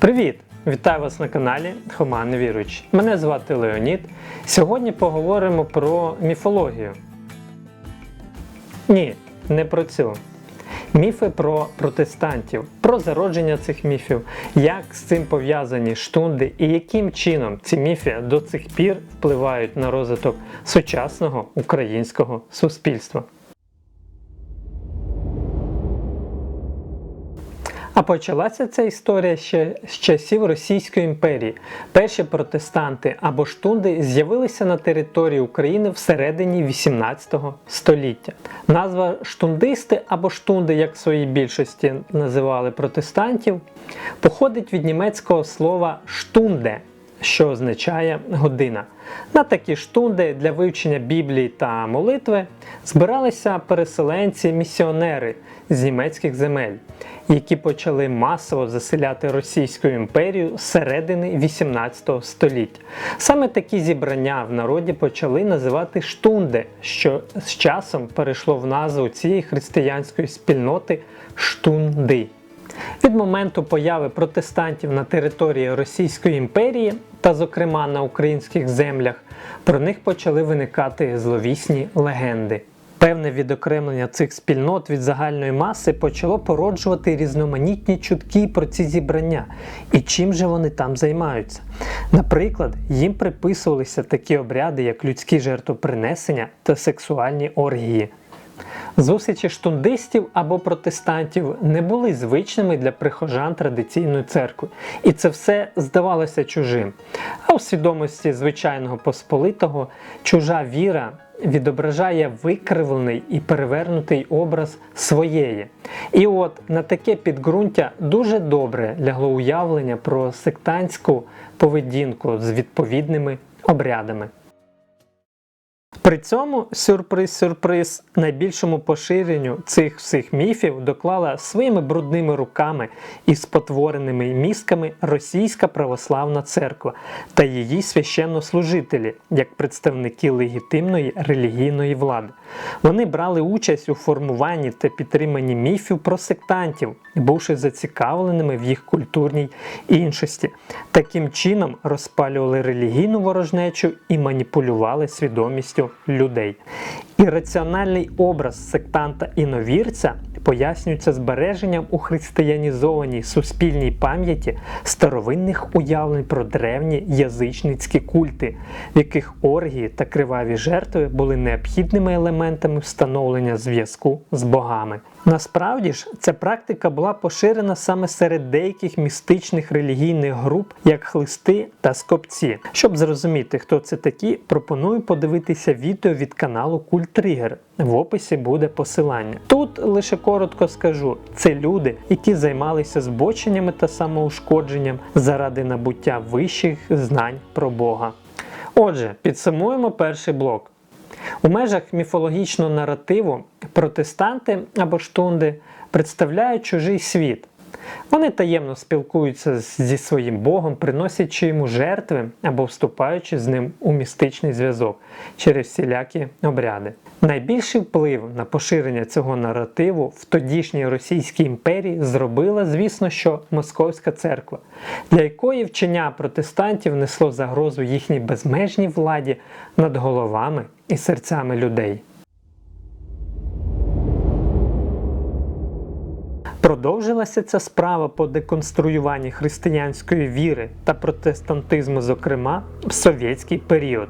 Привіт! Вітаю вас на каналі Хома Невіруючий. Мене звати Леонід. Сьогодні поговоримо про міфологію. Ні, не про цю. Міфи про протестантів, про зародження цих міфів, як з цим пов'язані штунди і яким чином ці міфи до цих пір впливають на розвиток сучасного українського суспільства. А почалася ця історія ще з часів Російської імперії. Перші протестанти або штунди з'явилися на території України всередині 18 століття. Назва штундисти або штунди, як в своїй більшості називали протестантів, походить від німецького слова штунде, що означає година. На такі штунди для вивчення Біблії та молитви збиралися переселенці-місіонери з німецьких земель, які почали масово заселяти Російську імперію з середини 18 століття. Саме такі зібрання в народі почали називати штунди, що з часом перейшло в назву цієї християнської спільноти штунди. Від моменту появи протестантів на території Російської імперії та, зокрема, на українських землях, про них почали виникати зловісні легенди. Певне відокремлення цих спільнот від загальної маси почало породжувати різноманітні чутки про ці зібрання і чим же вони там займаються. Наприклад, їм приписувалися такі обряди, як людські жертвопринесення та сексуальні оргії. Зустрічі штундистів або протестантів не були звичними для прихожан традиційної церкви, і це все здавалося чужим. А у свідомості звичайного посполитого чужа віра відображає викривлений і перевернутий образ своєї. І от на таке підґрунтя дуже добре лягло уявлення про сектантську поведінку з відповідними обрядами. При цьому сюрприз-сюрприз найбільшому поширенню цих всіх міфів доклала своїми брудними руками і спотвореними мізками Російська православна церква та її священнослужителі як представники легітимної релігійної влади. Вони брали участь у формуванні та підтриманні міфів про сектантів, бувши зацікавленими в їх культурній іншості. Таким чином розпалювали релігійну ворожнечу і маніпулювали свідомістю людей. Ірраціональний образ сектанта іновірця пояснюється збереженням у християнізованій суспільній пам'яті старовинних уявлень про древні язичницькі культи, в яких оргії та криваві жертви були необхідними елементами встановлення зв'язку з богами. Насправді ж, ця практика була поширена саме серед деяких містичних релігійних груп, як хлисти та скопці. Щоб зрозуміти, хто це такі, пропоную подивитися відео від каналу Культ Тригер. В описі буде посилання. Тут лише коротко скажу: це люди, які займалися збоченнями та самоушкодженням заради набуття вищих знань про Бога. Отже, підсумуємо перший блок. У межах міфологічного наративу протестанти або штунди представляють чужий світ. Вони таємно спілкуються зі своїм Богом, приносячи йому жертви або вступаючи з ним у містичний зв'язок через всілякі обряди. Найбільший вплив на поширення цього наративу в тодішній Російській імперії зробила, звісно, що Московська церква, для якої вчення протестантів несло загрозу їхній безмежній владі над головами і серцями людей. Продовжилася ця справа по деконструюванні християнської віри та протестантизму, зокрема, в совєтський період.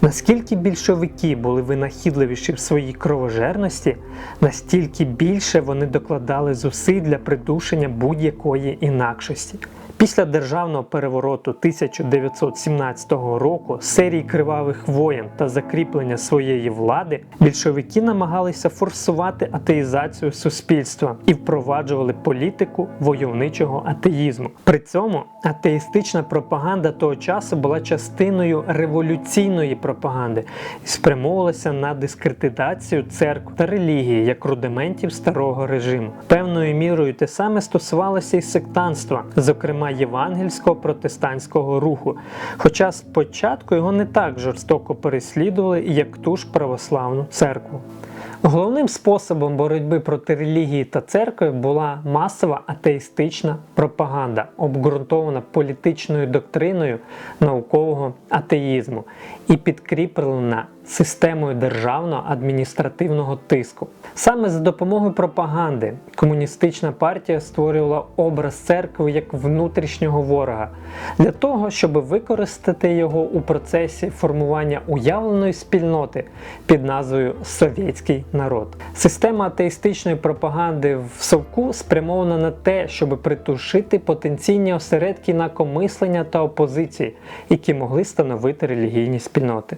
Наскільки більшовики були винахідливіші в своїй кровожерності, настільки більше вони докладали зусиль для придушення будь-якої інакшості. Після державного перевороту 1917 року, серії кривавих воєн та закріплення своєї влади, більшовики намагалися форсувати атеїзацію суспільства і впроваджували політику войовничого атеїзму. При цьому атеїстична пропаганда того часу була частиною революційної пропаганди і спрямовувалася на дискредитацію церкв та релігії як рудиментів старого режиму. Певною мірою те саме стосувалося і сектанства, зокрема євангельського протестантського руху. Хоча спочатку його не так жорстоко переслідували, як ту ж православну церкву. Головним способом боротьби проти релігії та церкви була масова атеїстична пропаганда, обґрунтована політичною доктриною наукового атеїзму і підкріплена системою державного адміністративного тиску. Саме за допомогою пропаганди комуністична партія створювала образ церкви як внутрішнього ворога для того, щоб використати його у процесі формування уявленої спільноти під назвою Совєтський народ. Система атеїстичної пропаганди в Совку спрямована на те, щоб притушити потенційні осередки інакомислення та опозиції, які могли становити релігійні спільноти.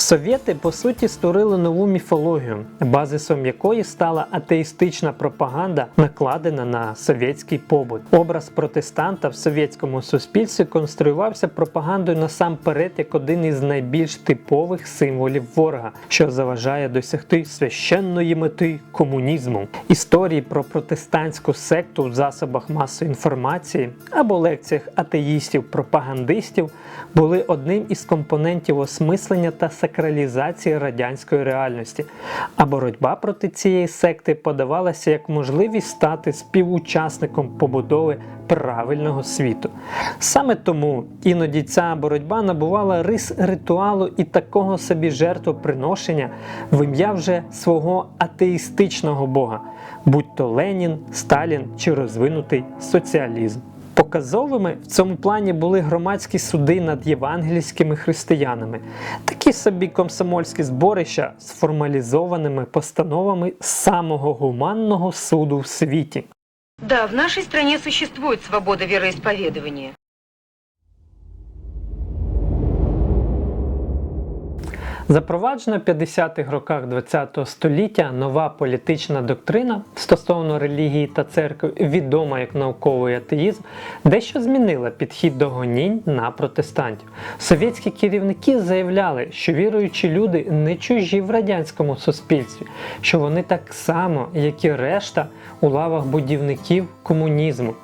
Совєти по суті створили нову міфологію, базисом якої стала атеїстична пропаганда, накладена на совєтський побут. Образ протестанта в совєтському суспільстві конструювався пропагандою насамперед як один із найбільш типових символів ворога, що заважає досягти священної мети комунізму. Історії про протестантську секту в засобах масової інформації або лекціях атеїстів-пропагандистів були одним із компонентів осмислення та сакралізації радянської реальності, а боротьба проти цієї секти подавалася як можливість стати співучасником побудови правильного світу. Саме тому іноді ця боротьба набувала рис ритуалу і такого собі жертвоприношення в ім'я вже свого атеїстичного бога, будь то Ленін, Сталін чи розвинутий соціалізм. Показовими в цьому плані були громадські суди над євангельськими християнами, такі собі комсомольські зборища з формалізованими постановами самого гуманного суду в світі. Да, в нашій стране существует свобода вероисповедования. Запроваджена в 50-х роках ХХ століття нова політична доктрина стосовно релігії та церкви, відома як науковий атеїзм, дещо змінила підхід до гонінь на протестантів. Совєтські керівники заявляли, що віруючі люди не чужі в радянському суспільстві, що вони так само, як і решта, у лавах будівників комунізму.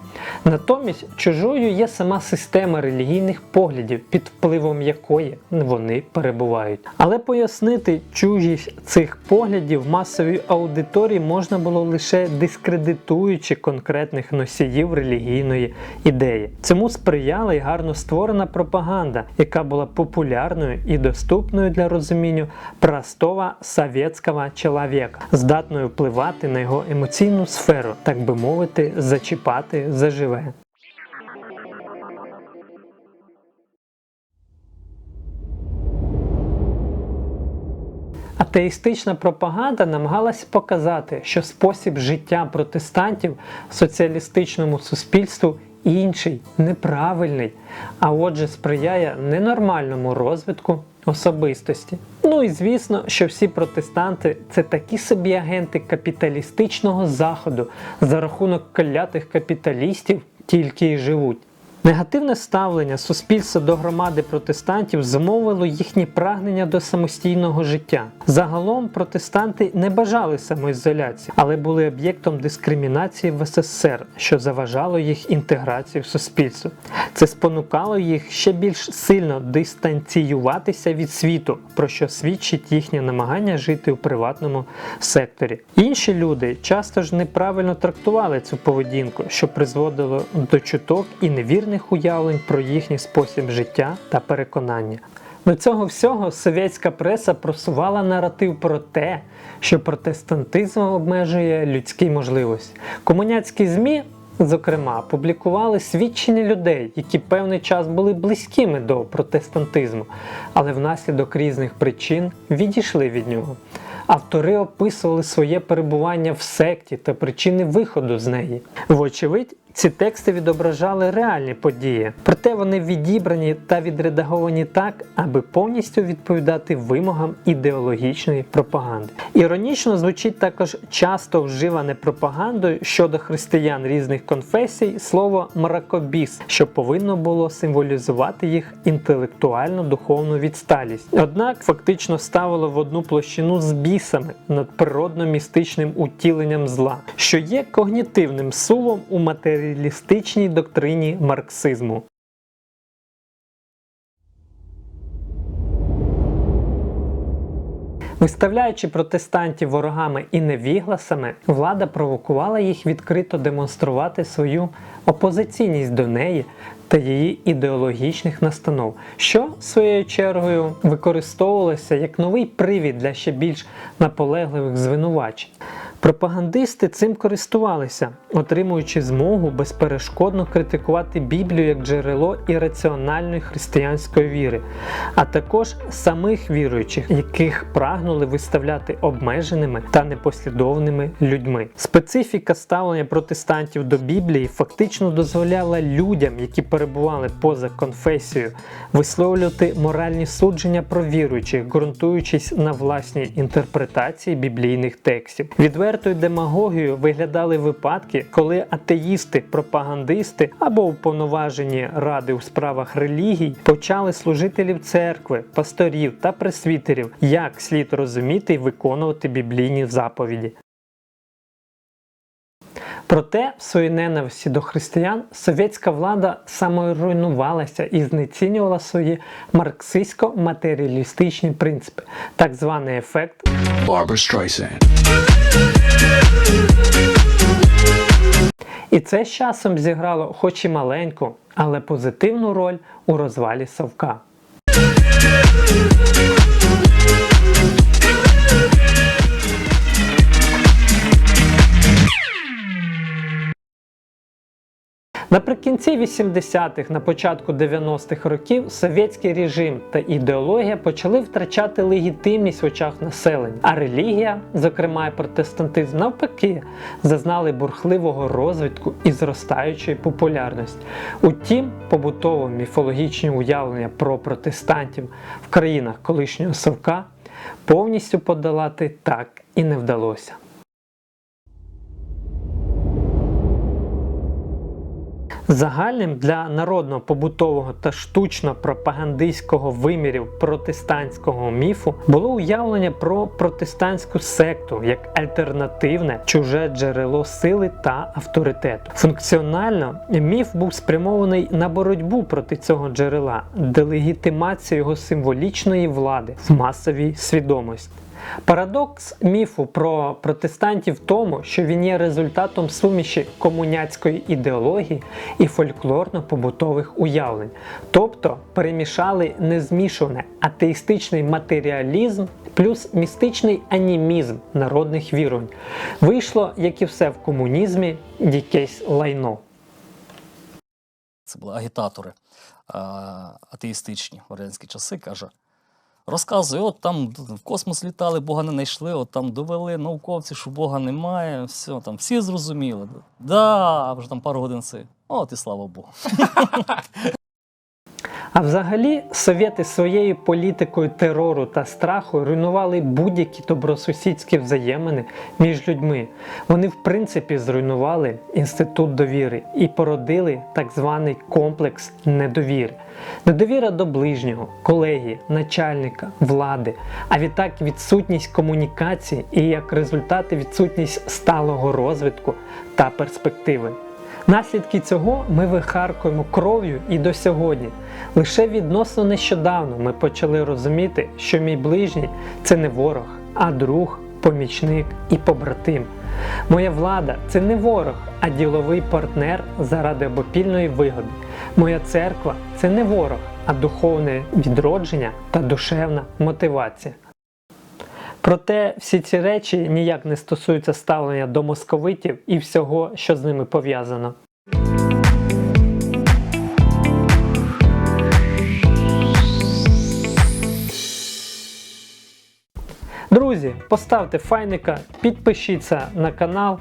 Натомість чужою є сама система релігійних поглядів, під впливом якої вони перебувають. Але пояснити чужість цих поглядів масовій аудиторії можна було лише дискредитуючи конкретних носіїв релігійної ідеї. Цьому сприяла й гарно створена пропаганда, яка була популярною і доступною для розуміння простого совєтського чоловіка, здатною впливати на його емоційну сферу, так би мовити, зачіпати заживе. Атеїстична пропаганда намагалася показати, що спосіб життя протестантів в соціалістичному суспільству інший, неправильний, а отже сприяє ненормальному розвитку особистості. Ну і звісно, що всі протестанти це такі собі агенти капіталістичного заходу, за рахунок клятих капіталістів тільки й живуть. Негативне ставлення суспільства до громади протестантів зумовило їхнє прагнення до самостійного життя. Загалом протестанти не бажали самоізоляції, але були об'єктом дискримінації в СССР, що заважало їх інтеграції в суспільство. Це спонукало їх ще більш сильно дистанціюватися від світу, про що свідчить їхнє намагання жити у приватному секторі. Інші люди часто ж неправильно трактували цю поведінку, що призводило до чуток і невірних уявлень про їхній спосіб життя та переконання. До цього всього совєтська преса просувала наратив про те, що протестантизм обмежує людські можливості. Комуняцькі ЗМІ, зокрема, публікували свідчення людей, які певний час були близькими до протестантизму, але внаслідок різних причин відійшли від нього. Автори описували своє перебування в секті та причини виходу з неї. Вочевидь, ці тексти відображали реальні події, проте вони відібрані та відредаговані так, аби повністю відповідати вимогам ідеологічної пропаганди. Іронічно звучить також часто вживане пропагандою щодо християн різних конфесій слово мракобіс, що повинно було символізувати їх інтелектуальну духовну відсталість. Однак фактично ставило в одну площину з бісами над природно-містичним утіленням зла, що є когнітивним сувом у матеріалістичній доктрині марксизму. Виставляючи протестантів ворогами і невігласами, влада провокувала їх відкрито демонструвати свою опозиційність до неї та її ідеологічних настанов, що своєю чергою використовувалося як новий привід для ще більш наполегливих звинувачень. Пропагандисти цим користувалися, отримуючи змогу безперешкодно критикувати Біблію як джерело ірраціональної християнської віри, а також самих віруючих, яких прагнули виставляти обмеженими та непослідовними людьми. Специфіка ставлення протестантів до Біблії фактично дозволяла людям, які перебували поза конфесією, висловлювати моральні судження про віруючих, ґрунтуючись на власній інтерпретації біблійних текстів. Відвертою демагогією виглядали випадки, коли атеїсти, пропагандисти або уповноважені ради у справах релігій почали служителів церкви, пасторів та пресвітерів, як слід розуміти і виконувати біблійні заповіді. Проте, в своїй ненависті до християн совєтська влада саморуйнувалася і знецінювала свої марксистсько-матеріалістичні принципи, так званий ефект. І це з часом зіграло хоч і маленьку, але позитивну роль у розвалі Совка. Наприкінці 80-х, на початку 90-х років совєтський режим та ідеологія почали втрачати легітимність в очах населення, а релігія, зокрема і протестантизм, навпаки, зазнали бурхливого розвитку і зростаючої популярності. Утім, побутово міфологічні уявлення про протестантів в країнах колишнього совка повністю подолати так і не вдалося. Загальним для народного побутового та штучно-пропагандистського вимірів протестантського міфу було уявлення про протестантську секту як альтернативне чуже джерело сили та авторитету. Функціонально міф був спрямований на боротьбу проти цього джерела, делегітимацію його символічної влади в масовій свідомості. Парадокс міфу про протестантів в тому, що він є результатом суміші комуняцької ідеології і фольклорно-побутових уявлень, тобто перемішали незмішане атеїстичний матеріалізм плюс містичний анімізм народних вірувань. Вийшло, як і все в комунізмі, якесь лайно. це були агітатори атеїстичні в радянські часи, каже. Розказує, от там в космос літали, Бога не знайшли, от там довели науковці, що Бога немає, все, там всі зрозуміли. Да, вже там пару годин си. От і слава Богу. А взагалі, совєти своєю політикою терору та страху руйнували будь-які добросусідські взаємини між людьми. Вони, в принципі, зруйнували інститут довіри і породили так званий комплекс недовіри. Недовіра до ближнього, колеги, начальника, влади, а відтак відсутність комунікації і як результат відсутність сталого розвитку та перспективи. Наслідки цього ми вихаркуємо кров'ю і до сьогодні. Лише відносно нещодавно ми почали розуміти, що мій ближній це не ворог, а друг, помічник і побратим. Моя влада це не ворог, а діловий партнер заради обопільної вигоди. Моя церква це не ворог, а духовне відродження та душевна мотивація. Проте всі ці речі ніяк не стосуються ставлення до московитів і всього, що з ними пов'язано. Друзі, поставте файника, підпишіться на канал,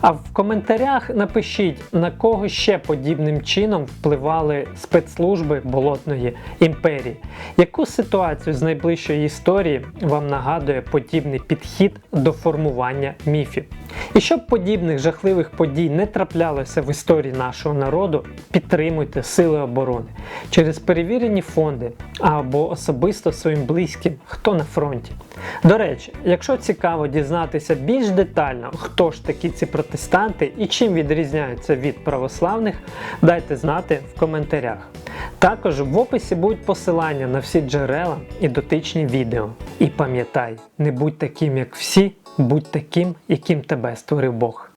а в коментарях напишіть, на кого ще подібним чином впливали спецслужби Болотної імперії. Яку ситуацію з найближчої історії вам нагадує подібний підхід до формування міфів? І щоб подібних жахливих подій не траплялося в історії нашого народу, підтримуйте Сили оборони через перевірені фонди або особисто своїм близьким, хто на фронті. До речі, якщо цікаво дізнатися більш детально, хто ж такі ці протестанти і чим відрізняються від православних, дайте знати в коментарях. Також в описі будуть посилання на всі джерела і дотичні відео. І пам'ятай, не будь таким, як всі, будь таким, яким тебе створив Бог.